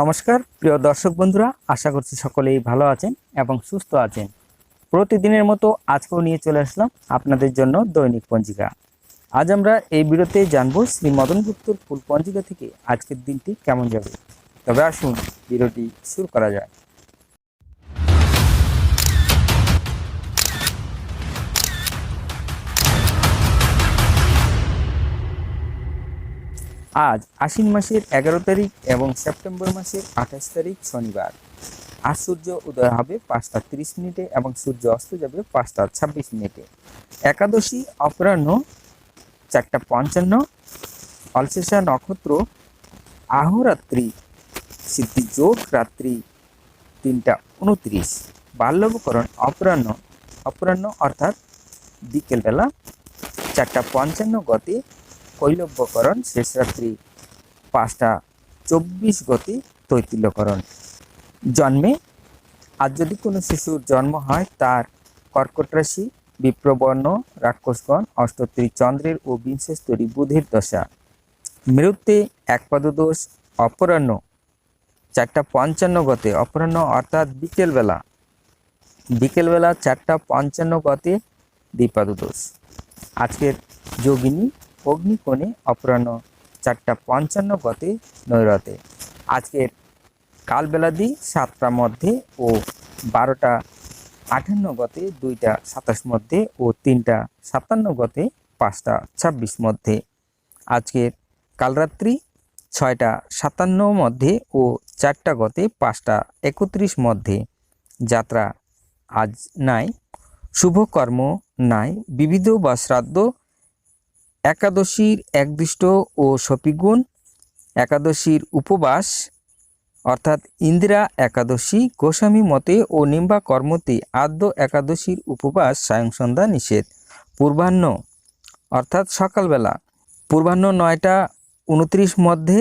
নমস্কার, প্রিয় দর্শক বন্ধুরা, আশা করছি সকলেই ভালো আছেন এবং সুস্থ আছেন। প্রতিদিনের মতো আজকেও নিয়ে চলে আসলাম আপনাদের জন্য দৈনিক পঞ্জিকা। আজ আমরা এই বিরতে জানব শ্রী মদন গুপ্তর ফুল পঞ্জিকা থেকে আজকের দিনটি কেমন যাবে। তবে আসুন, বিরতি শুরু করা যায় আজ আশ্বিন মাসের এগারো তারিখ এবং সেপ্টেম্বর মাসের আঠাশ তারিখ শনিবার। আজ সূর্য উদয় হবে পাঁচটা তিরিশ মিনিটে এবং সূর্য অস্ত যাবে পাঁচটা ছাব্বিশ মিনিটে। একাদশী অপরাহ্ন চারটা পঞ্চান্ন। অলশেষা নক্ষত্র আহরাত্রি, সিদ্ধি যোগ রাত্রি তিনটা উনত্রিশ। বাল্যবকরণ অপরাহ্ন অপরাহ্ন অর্থাৎ বিকেলবেলা চারটা পঞ্চান্ন গতি কৈলব্যকরণ শেষ রাত্রি পাঁচটা চব্বিশ গতি তৈতিল্যকরণ। জন্মে, আর যদি কোনো শিশুর জন্ম হয়, তার কর্কট রাশি, বিপ্রবর্ণ, রাক্ষসগণ, অষ্টত্রী চন্দ্রের ও বিংশস্তরী বুধের দশা। মৃত্যুতে একপদ দোষ অপরাহ্ন। চারটা পঞ্চান্ন গতে অপরাহ্ন, অর্থাৎ বিকেলবেলা। বিকেলবেলা চারটা পঞ্চান্ন গতে দ্বিপাদ দোষ আজকের যোগিনী অগ্নিকোণে অপরাহ্ন চারটা পঞ্চান্ন গতে নৈরতে। আজকের কালবেলাদি সাতটা মধ্যে ও বারোটা আটান্ন গতে দুইটা সাতাশ মধ্যে ও তিনটা সাতান্ন গতে পাঁচটা ছাব্বিশ মধ্যে। আজকের কালরাত্রি ছয়টা সাতান্ন মধ্যে ও চারটা গতে পাঁচটা একত্রিশ মধ্যে। যাত্রা আজ নাই শুভকর্ম নাই, বিবিধ বা শ্রাদ্ধ একাদশীর একদৃষ্ট ও সপিগুণ, একাদশীর উপবাস, অর্থাৎ ইন্দিরা একাদশী গোস্বামী মতে ও নিম্বা কর্মতে আদ্য একাদশীর উপবাস সায়ং সন্ধ্যা নিষেধ। পূর্বাহ্ন, অর্থাৎ সকালবেলা, পূর্বাহ্ন নয়টা উনত্রিশ মধ্যে,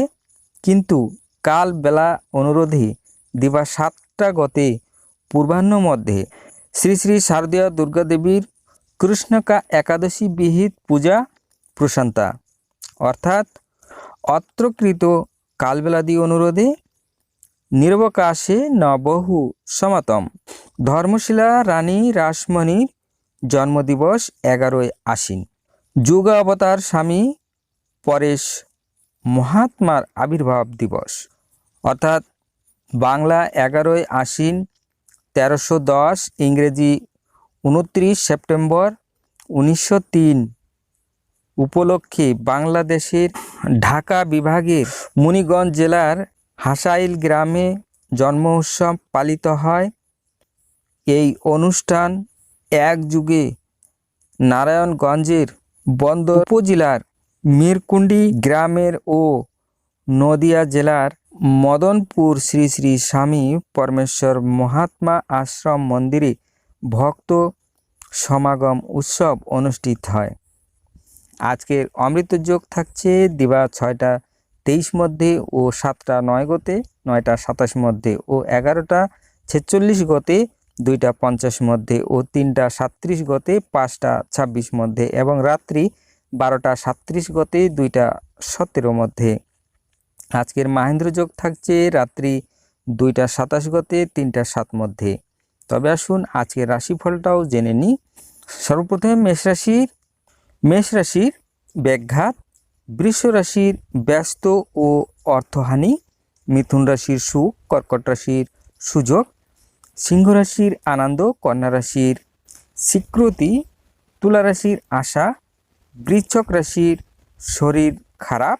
কিন্তু কাল বেলা অনুরোধে দিবা সাতটা গতে পূর্বাহ্ন মধ্যে শ্রী শ্রী শারদীয় দুর্গাদেবীর কৃষ্ণকা একাদশী বিহিত পূজা প্রশান্তা। অর্থাৎ অত্রকৃত কালবেলাদি অনুরোধে নিরবকাশে ন বহু সমাতম। ধর্মশিলা রানী রাসমণির জন্মদিবস এগারোই আশ্বিন। যুগ অবতার স্বামী পরেশ মহাত্মার আবির্ভাব দিবস। অর্থাৎ বাংলা এগারোই আশ্বিন, তেরোশো দশ ইংরেজি, উনত্রিশ সেপ্টেম্বর, উনিশশো তিন উপলক্ষে বাংলাদেশের ঢাকা বিভাগের মুনিগঞ্জ জেলার হাসাইল গ্রামে জন্ম উৎসব পালিত হয়। এই অনুষ্ঠান এক যুগে নারায়ণগঞ্জের বন্দর উপজেলার মিরকুন্ডি গ্রামের ও নদিয়া জেলার মদনপুর শ্রী শ্রী স্বামী পরমেশ্বর মহাত্মা আশ্রম মন্দিরে ভক্ত সমাগম উৎসব অনুষ্ঠিত হয়। আজকের অমৃত যোগ থাকছে দিবা ছয়টা তেইশ মধ্যে ও সাতটা নয় গতে, নয়টা সাতাশ মধ্যে ও এগারোটা ছেচল্লিশ গতে, দুইটা পঞ্চাশ মধ্যে ও তিনটা সাত্রিশ গতে, পাঁচটা ছাব্বিশ মধ্যে এবং রাত্রি বারোটা সাত্রিশ গতে, দুইটা সতেরো মধ্যে। আজকের মাহেন্দ্র যোগ থাকছে রাত্রি দুইটা সাতাশ গতে, তিনটা সাত মধ্যে। তবে আসুন আজকের রাশিফলটাও জেনে নিই। সর্বপ্রথমে মেষ রাশির মেষ রাশির ব্যাঘাত, বৃষ রাশির ব্যস্ত ও অর্থহানি, মিথুন রাশির সুখ, কর্কট রাশির সুযোগ, সিংহ রাশির আনন্দ, কন্যা রাশির স্বীকৃতি, তুলা রাশির আশা বৃচ্ছক রাশির শরীর খারাপ,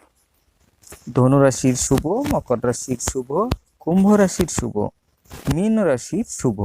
ধনু রাশির শুভ, মকর রাশির শুভ, কুম্ভ রাশির শুভ, মীন রাশির শুভ।